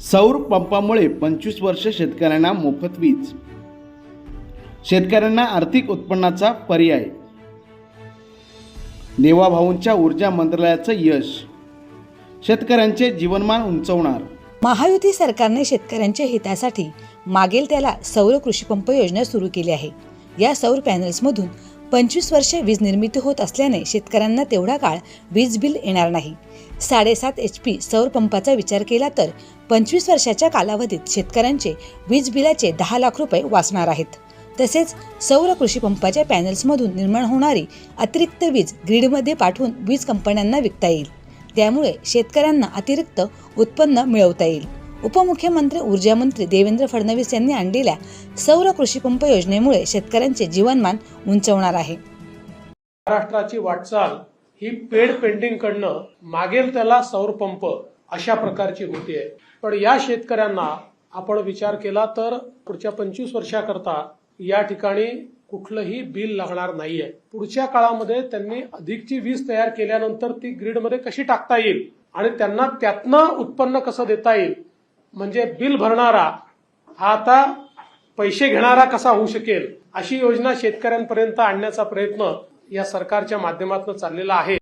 सौर पंपामुळे पंचवीस वर्ष शेतकऱ्यांना मोफत वीज. शेतकऱ्यांना आर्थिक उत्पन्नाचा पर्याय. देवाभाऊंच्या ऊर्जा मंत्रालयाचं यश. शेतकऱ्यांचे जीवनमान उंचवणार. महायुती सरकारने शेतकऱ्यांच्या हितासाठी मागेल त्याला सौर कृषीपंप योजना सुरू केली आहे. या सौर पॅनल्समधून पंचवीस वर्ष वीज निर्मिती होत असल्याने शेतकऱ्यांना तेवढा काळ वीज बिल येणार नाही. साडेसात एच पी सौर पंपाचा विचार केला तर पंचवीस वर्षाच्या कालावधीत शेतकऱ्यांचे वीज बिलाचे दहा लाख रुपये वाचणार आहेत. तसेच सौर कृषीपंपाच्या पॅनल्समधून निर्माण होणारी अतिरिक्त वीज ग्रीडमध्ये पाठवून वीज कंपन्यांना विकता येईल. त्यामुळे शेतकऱ्यांना अतिरिक्त उत्पन्न मिळवता येईल. उपमुख्यमंत्री ऊर्जा मंत्री देवेंद्र फडणवीस यांनी आणलेल्या सौर कृषीपंप योजनेमुळे शेतकऱ्यांचे जीवनमान उंचवणार आहे. महाराष्ट्राची वाटचाल ही पेड पेंटिंग कडनं मागेल त्याला सौर पंप अशा प्रकारची होतीये पण या शेतकऱ्यांना आपण विचार केला तर पुढच्या पंचवीस वर्षाकरता या ठिकाणी कुठलंही बिल लागणार नाहीये. पुढच्या काळामध्ये त्यांनी अधिकची वीज तयार केल्यानंतर ती ग्रीडमध्ये कशी टाकता येईल आणि त्यांना त्यातनं उत्पन्न कसं देता येईल म्हणजे बिल भरणारा हा आता पैसे घेणारा कसा होऊ शकेल अशी योजना शेतकऱ्यांपर्यंत आणण्याचा प्रयत्न या सरकारच्या माध्यमातून चाललेला आहे.